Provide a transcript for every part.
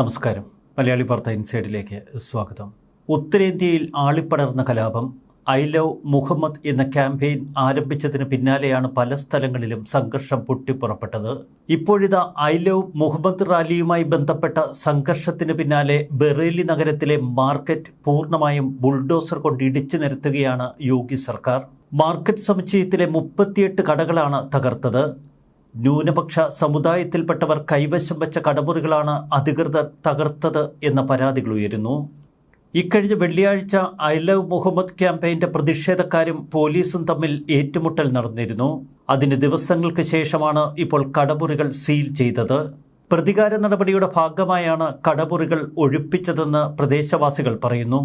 നമസ്കാരം. മലയാളി വാർത്ത ഇൻസൈഡിലേക്ക് സ്വാഗതം. ഉത്തരേന്ത്യയിൽ ആളിപ്പടർന്ന കലാപം ഐ ലവ് മുഹമ്മദ് എന്ന ക്യാമ്പയിൻ ആരംഭിച്ചതിന് പിന്നാലെയാണ് പല സ്ഥലങ്ങളിലും സംഘർഷം പൊട്ടിപ്പുറപ്പെട്ടത്. ഇപ്പോഴിതാ ഐ ലവ് മുഹമ്മദ് റാലിയുമായി ബന്ധപ്പെട്ട സംഘർഷത്തിന് പിന്നാലെ ബറേലി നഗരത്തിലെ മാർക്കറ്റ് പൂർണമായും ബുൾഡോസർ കൊണ്ട് ഇടിച്ചു നിരത്തുകയാണ് യോഗി സർക്കാർ. മാർക്കറ്റ് സമുച്ചയത്തിലെ മുപ്പത്തിയെട്ട് കടകളാണ് തകർത്തത്. ന്യൂനപക്ഷ സമുദായത്തിൽപ്പെട്ടവർ കൈവശം വെച്ച കടമുറികളാണ് അധികൃതർ തകർത്തത് എന്ന പരാതികൾ ഉയരുന്നു. ഇക്കഴിഞ്ഞ വെള്ളിയാഴ്ച ഐ ലവ് മുഹമ്മദ് ക്യാമ്പയിന്റെ പ്രതിഷേധക്കാരും പോലീസും തമ്മിൽ ഏറ്റുമുട്ടൽ നടന്നിരുന്നു. അതിന് ദിവസങ്ങൾക്ക് ശേഷമാണ് ഇപ്പോൾ കടമുറികൾ സീൽ ചെയ്തത്. പ്രതികാര നടപടിയുടെ ഭാഗമായാണ് കടമുറികൾ ഒഴിപ്പിച്ചതെന്ന് പ്രദേശവാസികൾ പറയുന്നു.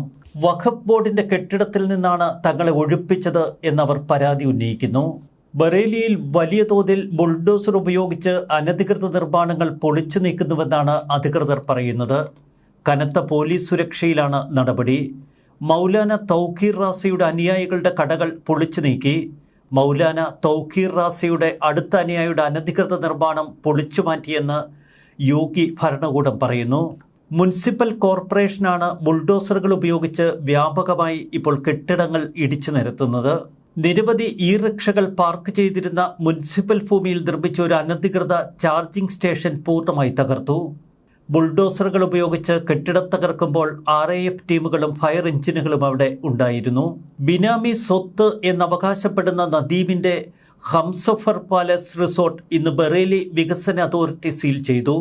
വഖഫ് ബോർഡിന്റെ കെട്ടിടത്തിൽ നിന്നാണ് തങ്ങളെ ഒഴിപ്പിച്ചത് എന്നവർ പരാതി ഉന്നയിക്കുന്നു. ബറേലിയിൽ വലിയ തോതിൽ ബുൾഡോസർ ഉപയോഗിച്ച് അനധികൃത നിർമ്മാണങ്ങൾ പൊളിച്ചു നീക്കുന്നുവെന്നാണ് അധികൃതർ പറയുന്നത്. കനത്ത പോലീസ് സുരക്ഷയിലാണ് നടപടി. മൗലാന തൗക്കീർ റാസയുടെ അനുയായികളുടെ കടകൾ പൊളിച്ചു നീക്കി. മൗലാന തൗക്കീർ റാസയുടെ അടുത്ത അനുയായിയുടെ അനധികൃത നിർമ്മാണം പൊളിച്ചു മാറ്റിയെന്ന് യോഗി ഭരണകൂടം പറയുന്നു. മുനിസിപ്പൽ കോർപ്പറേഷനാണ് ബുൾഡോസറുകൾ ഉപയോഗിച്ച് വ്യാപകമായി ഇപ്പോൾ കെട്ടിടങ്ങൾ ഇടിച്ചു നിരത്തുന്നത്. നിരവധി ഇ റിക്ഷകൾ പാർക്ക് ചെയ്തിരുന്ന മുനിസിപ്പൽ ഭൂമിയിൽ നിർമ്മിച്ച ഒരു അനധികൃത ചാർജിംഗ് സ്റ്റേഷൻ പൂർണമായി തകർത്തു. ബുൾഡോസറുകൾ ഉപയോഗിച്ച് കെട്ടിടം തകർക്കുമ്പോൾ ആർ എ എഫ് ടീമുകളും ഫയർ എഞ്ചിനുകളും അവിടെ ഉണ്ടായിരുന്നു. ബിനാമി സ്വത്ത് എന്നവകാശപ്പെടുന്ന നദീമിന്റെ ഹംസഫർ പാലസ് റിസോർട്ട് ഇന്ന് ബറേലി വികസന അതോറിറ്റി സീൽ ചെയ്തു.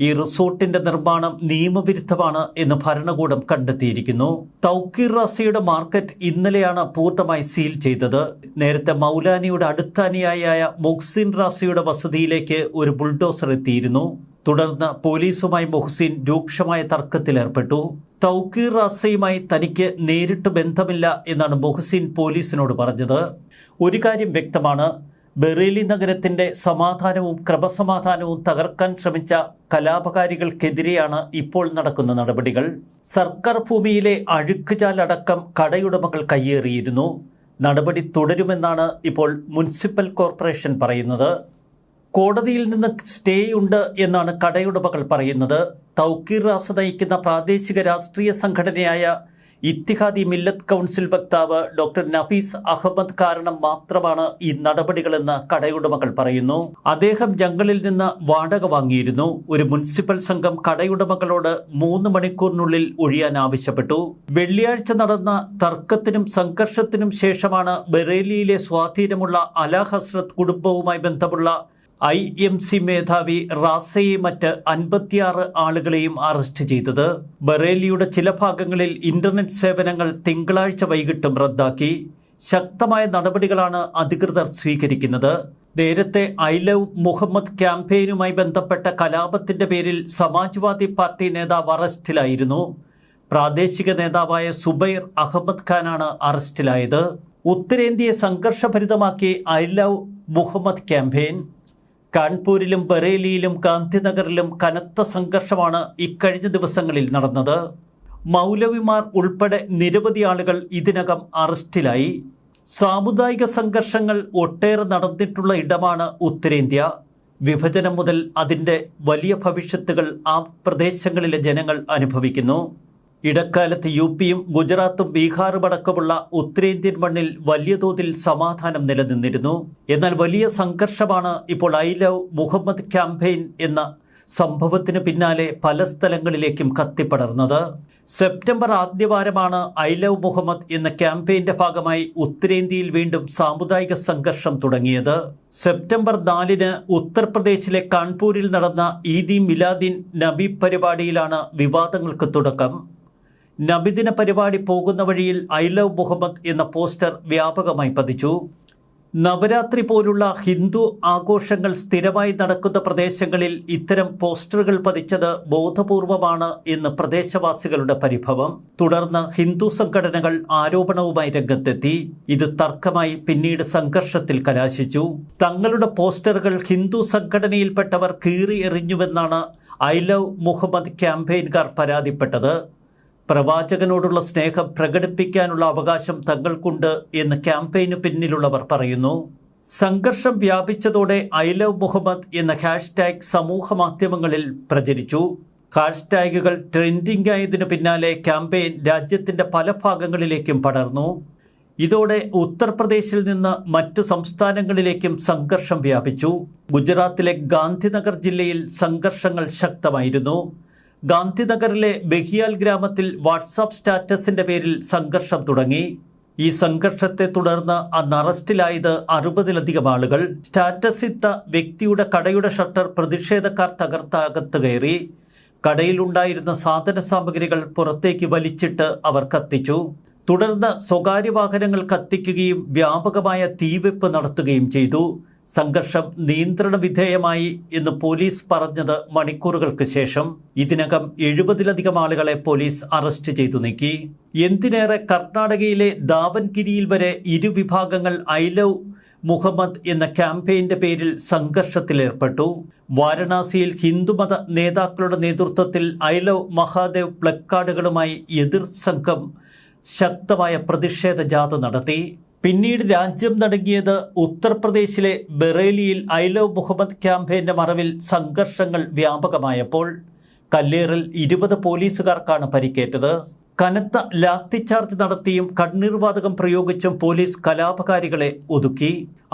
ഈ റിസോർട്ടിന്റെ നിർമ്മാണം നിയമവിരുദ്ധമാണ് എന്ന് ഭരണകൂടം കണ്ടെത്തിയിരിക്കുന്നു. തൗക്കീർ റസയുടെ മാർക്കറ്റ് ഇന്നലെയാണ് പൂർണമായി സീൽ ചെയ്തത്. നേരത്തെ മൗലാനിയുടെ അടുത്ത അനുയായിയായ മൊഹ്സിൻ റാസയുടെ വസതിയിലേക്ക് ഒരു ബുൾഡോസർ എത്തിയിരുന്നു. തുടർന്ന് പോലീസുമായി മൊഹ്സിൻ രൂക്ഷമായ തർക്കത്തിലേർപ്പെട്ടു തൗക്കീർ റാസയുമായി തനിക്ക് നേരിട്ട് ബന്ധമില്ല എന്നാണ് മൊഹ്സിൻ പോലീസിനോട് പറഞ്ഞത്. ഒരു കാര്യം വ്യക്തമാണ്. ബറേലി നഗരത്തിന്റെ സമാധാനവും ക്രമസമാധാനവും തകർക്കാൻ ശ്രമിച്ച കലാപകാരികൾക്കെതിരെയാണ് ഇപ്പോൾ നടക്കുന്ന നടപടികൾ. സർക്കാർ ഭൂമിയിലെ അഴുക്കുചാലടക്കം കടയുടമകൾ കയ്യേറിയിരുന്നു. നടപടി തുടരുമെന്നാണ് ഇപ്പോൾ മുനിസിപ്പൽ കോർപ്പറേഷൻ പറയുന്നത്. കോടതിയിൽ നിന്ന് സ്റ്റേ ഉണ്ട് എന്നാണ് കടയുടമകൾ പറയുന്നത്. തൗക്കീർ റാസ നയിക്കുന്ന പ്രാദേശിക രാഷ്ട്രീയ സംഘടനയായ ഇത്തിഹാദി മില്ലത്ത് കൗൺസിൽ വക്താവ് ഡോക്ടർ നഫീസ് അഹമ്മദ് കാരണം മാത്രമാണ് ഈ നടപടികളെന്ന് കടയുടമകൾ പറയുന്നു. അദ്ദേഹം ജംഗളിൽ നിന്ന് വാടക വാങ്ങിയിരുന്നു. ഒരു മുനിസിപ്പൽ സംഘം കടയുടമകളോട് മൂന്ന് മണിക്കൂറിനുള്ളിൽ ഒഴിയാൻ ആവശ്യപ്പെട്ടു. വെള്ളിയാഴ്ച നടന്ന തർക്കത്തിനും സംഘർഷത്തിനും ശേഷമാണ് ബറേലിയിലെ സ്വാധീനമുള്ള അല ഹസ്രത്ത് കുടുംബവുമായി ബന്ധമുള്ള ഐ എം സി മേധാവി റാസയെ മറ്റ് അൻപത്തിയാറ് ആളുകളെയും അറസ്റ്റ് ചെയ്തത്. ബറേലിയുടെ ചില ഭാഗങ്ങളിൽ ഇന്റർനെറ്റ് സേവനങ്ങൾ തിങ്കളാഴ്ച വൈകിട്ടും റദ്ദാക്കി. ശക്തമായ നടപടികളാണ് അധികൃതർ സ്വീകരിക്കുന്നത്. നേരത്തെ ഐ ലവ് മുഹമ്മദ് ക്യാമ്പയിനുമായി ബന്ധപ്പെട്ട കലാപത്തിന്റെ പേരിൽ സമാജ്വാദി പാർട്ടി നേതാവ് അറസ്റ്റിലായിരുന്നു. പ്രാദേശിക നേതാവായ സുബൈർ അഹമ്മദ് ഖാനാണ് അറസ്റ്റിലായത്. ഉത്തരേന്ത്യയെ സംഘർഷഭരിതമാക്കി ഐ ലവ് മുഹമ്മദ് ക്യാമ്പയിൻ. കാൺപൂരിലും ബറേലിയിലും ഗാന്ധിനഗറിലും കനത്ത സംഘർഷമാണ് ഇക്കഴിഞ്ഞ ദിവസങ്ങളിൽ നടന്നത്. മൗലവിമാർ ഉൾപ്പെടെ നിരവധി ആളുകൾ ഇതിനകം അറസ്റ്റിലായി. സാമുദായിക സംഘർഷങ്ങൾ ഒട്ടേറെ നടന്നിട്ടുള്ള ഇടമാണ് ഉത്തരേന്ത്യ. വിഭജനം മുതൽ അതിന്റെ വലിയ ഭവിഷ്യത്തുകൾ ആ പ്രദേശങ്ങളിലെ ജനങ്ങൾ അനുഭവിക്കുന്നു. ഇടക്കാലത്ത് യു പിയും ഗുജറാത്തും ബീഹാറും അടക്കമുള്ള ഉത്തരേന്ത്യൻ മണ്ണിൽ വലിയ തോതിൽ സമാധാനം നിലനിന്നിരുന്നു. എന്നാൽ വലിയ സംഘർഷമാണ് ഇപ്പോൾ ഐ ലവ് മുഹമ്മദ് ക്യാമ്പയിൻ എന്ന സംഭവത്തിന് പിന്നാലെ പല സ്ഥലങ്ങളിലേക്കും കത്തിപ്പടർന്നത്. സെപ്റ്റംബർ ആദ്യവാരമാണ് ഐ ലവ് മുഹമ്മദ് എന്ന ക്യാമ്പയിന്റെ ഭാഗമായി ഉത്തരേന്ത്യയിൽ വീണ്ടും സാമുദായിക സംഘർഷം തുടങ്ങിയത്. സെപ്റ്റംബർ നാലിന് ഉത്തർപ്രദേശിലെ കാൺപൂരിൽ നടന്ന ഈദി മിലാദിൻ നബി പരിപാടിയിലാണ് വിവാദങ്ങൾക്ക് തുടക്കം. നബിദിന പരിപാടി പോകുന്ന വഴിയിൽ ഐ ലവ് മുഹമ്മദ് എന്ന പോസ്റ്റർ വ്യാപകമായി പതിച്ചു. നവരാത്രി പോലുള്ള ഹിന്ദു ആഘോഷങ്ങൾ സ്ഥിരമായി നടക്കുന്ന പ്രദേശങ്ങളിൽ ഇത്തരം പോസ്റ്ററുകൾ പതിച്ചത് ബോധപൂർവമാണ് എന്ന് പ്രദേശവാസികളുടെ പരിഭവം. തുടർന്ന് ഹിന്ദു സംഘടനകൾ ആരോപണവുമായി രംഗത്തെത്തി. ഇത് തർക്കമായി പിന്നീട് സംഘർഷത്തിൽ കലാശിച്ചു. തങ്ങളുടെ പോസ്റ്ററുകൾ ഹിന്ദു സംഘടനയിൽപ്പെട്ടവർ കീറി എറിഞ്ഞുവെന്നാണ് ഐ ലവ് മുഹമ്മദ് ക്യാമ്പയിൻകാർ പരാതിപ്പെട്ടത്. പ്രവാചകനോടുള്ള സ്നേഹം പ്രകടിപ്പിക്കാനുള്ള അവകാശം തങ്ങൾക്കുണ്ട് എന്ന് ക്യാമ്പയിന് പിന്നിലുള്ളവർ പറയുന്നു. സംഘർഷം വ്യാപിച്ചതോടെ ഐ ലവ് മുഹമ്മദ് എന്ന ഹാഷ്ടാഗ് സമൂഹ മാധ്യമങ്ങളിൽ പ്രചരിച്ചു. ഹാഷ്ടാഗുകൾ ട്രെൻഡിംഗ് ആയതിനു പിന്നാലെ ക്യാമ്പയിൻ രാജ്യത്തിന്റെ പല ഭാഗങ്ങളിലേക്കും പടർന്നു. ഇതോടെ ഉത്തർപ്രദേശിൽ നിന്ന് മറ്റു സംസ്ഥാനങ്ങളിലേക്കും സംഘർഷം വ്യാപിച്ചു. ഗുജറാത്തിലെ ഗാന്ധിനഗർ ജില്ലയിൽ സംഘർഷങ്ങൾ ശക്തമായിരുന്നു. ഗാന്ധിനഗറിലെ ബഹിയാൽ ഗ്രാമത്തിൽ വാട്സാപ്പ് സ്റ്റാറ്റസിന്റെ പേരിൽ സംഘർഷം തുടങ്ങി. ഈ സംഘർഷത്തെ തുടർന്ന് അന്ന് അറസ്റ്റിലായത് അറുപതിലധികം ആളുകൾ. സ്റ്റാറ്റസ് ഇട്ട വ്യക്തിയുടെ കടയുടെ ഷട്ടർ പ്രതിഷേധക്കാർ തകർത്തകത്ത് കയറി. കടയിലുണ്ടായിരുന്ന സാധന സാമഗ്രികൾ പുറത്തേക്ക് വലിച്ചിട്ട് അവർ കത്തിച്ചു. തുടർന്ന് സ്വകാര്യ വാഹനങ്ങൾ കത്തിക്കുകയും വ്യാപകമായ തീവെപ്പ് നടത്തുകയും ചെയ്തു. സംഘർഷം നിയന്ത്രണ വിധേയമായി എന്ന് പോലീസ് പറഞ്ഞത് മണിക്കൂറുകൾക്ക് ശേഷം. ഇതിനകം എഴുപതിലധികം ആളുകളെ പോലീസ് അറസ്റ്റ് ചെയ്തു നീക്കി. എന്തിനേറെ കർണാടകയിലെ ദാവൻഗിരിയിൽ വരെ ഇരുവിഭാഗങ്ങൾ ഐ ലവ് മുഹമ്മദ് എന്ന ക്യാമ്പയിന്റെ പേരിൽ സംഘർഷത്തിലേർപ്പെട്ടു വാരണാസിയിൽ ഹിന്ദുമത നേതാക്കളുടെ നേതൃത്വത്തിൽ ഐ ലവ് മഹാദേവ് പ്ലക്കാർഡുകളുമായി എതിർ സംഘം ശക്തമായ പ്രതിഷേധ ജാഥ നടത്തി. പിന്നീട് രാജ്യം നടങ്ങിയത് ഉത്തർപ്രദേശിലെ ബറേലിയിൽ ഐ ലവ് മുഹമ്മദ് ക്യാമ്പയിന്റെ മറവിൽ സംഘർഷങ്ങൾ വ്യാപകമായപ്പോൾ കല്ലേറിൽ ഇരുപത് പോലീസുകാർക്കാണ് പരിക്കേറ്റത്. കനത്ത ലാത്തിച്ചാർജ് നടത്തിയും കണ്ണീർവാതകം പ്രയോഗിച്ചും പോലീസ് കലാപകാരികളെ ഒതുക്കി.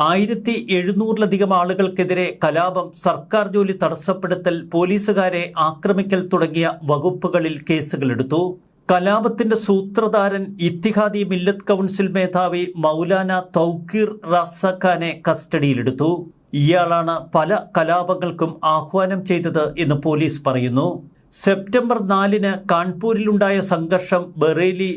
ആയിരത്തി എഴുന്നൂറിലധികം ആളുകൾക്കെതിരെ കലാപം സർക്കാർ ജോലി തടസ്സപ്പെടുത്തൽ പോലീസുകാരെ ആക്രമിക്കൽ തുടങ്ങിയ വകുപ്പുകളിൽ കേസുകളെടുത്തു. കലാപത്തിന്റെ സൂത്രധാരൻ ഇത്തിഹാദി മില്ലത്ത് കൗൺസിൽ മേധാവി മൗലാന തൗക്കീർ റാസഖാനെ കസ്റ്റഡിയിലെടുത്തു. ഇയാളാണ് പല കലാപങ്ങൾക്കും ആഹ്വാനം ചെയ്തത് എന്ന് പോലീസ് പറയുന്നു. സെപ്റ്റംബർ നാലിന് കാൺപൂരിലുണ്ടായ സംഘർഷം ബറേലി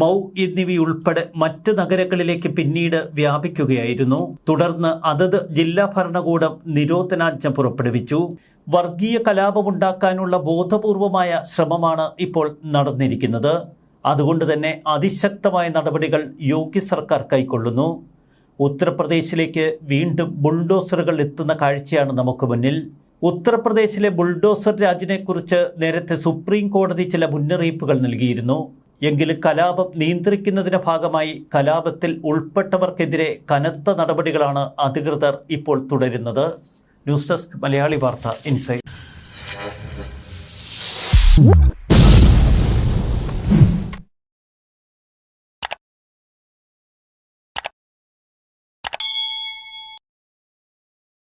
മൗ എന്നിവയുൾപ്പെടെ മറ്റ് നഗരങ്ങളിലേക്ക് പിന്നീട് വ്യാപിക്കുകയായിരുന്നു. തുടർന്ന് അതത് ജില്ലാ ഭരണകൂടം നിരോധനാജ്ഞ പുറപ്പെടുവിച്ചു. വർഗീയ കലാപമുണ്ടാക്കാനുള്ള ബോധപൂർവമായ ശ്രമമാണ് ഇപ്പോൾ നടന്നിരിക്കുന്നത്. അതുകൊണ്ട് തന്നെ അതിശക്തമായ നടപടികൾ യോഗ്യ സർക്കാർ കൈക്കൊള്ളുന്നു. ഉത്തർപ്രദേശിലേക്ക് വീണ്ടും ബുൾഡോസറുകൾ എത്തുന്ന കാഴ്ചയാണ് നമുക്ക് മുന്നിൽ. ഉത്തർപ്രദേശിലെ ബുൾഡോസർ രാജിനെക്കുറിച്ച് നേരത്തെ സുപ്രീം കോടതി ചില മുന്നറിയിപ്പുകൾ നൽകിയിരുന്നു. എങ്കിലും കലാപം നിയന്ത്രിക്കുന്നതിന്റെ ഭാഗമായി കലാപത്തിൽ ഉൾപ്പെട്ടവർക്കെതിരെ കനത്ത നടപടികളാണ് അധികൃതർ ഇപ്പോൾ തുടരുന്നത്. ന്യൂസ് ഡെസ്ക് മലയാളി വാർത്ത ഇൻസൈറ്റ്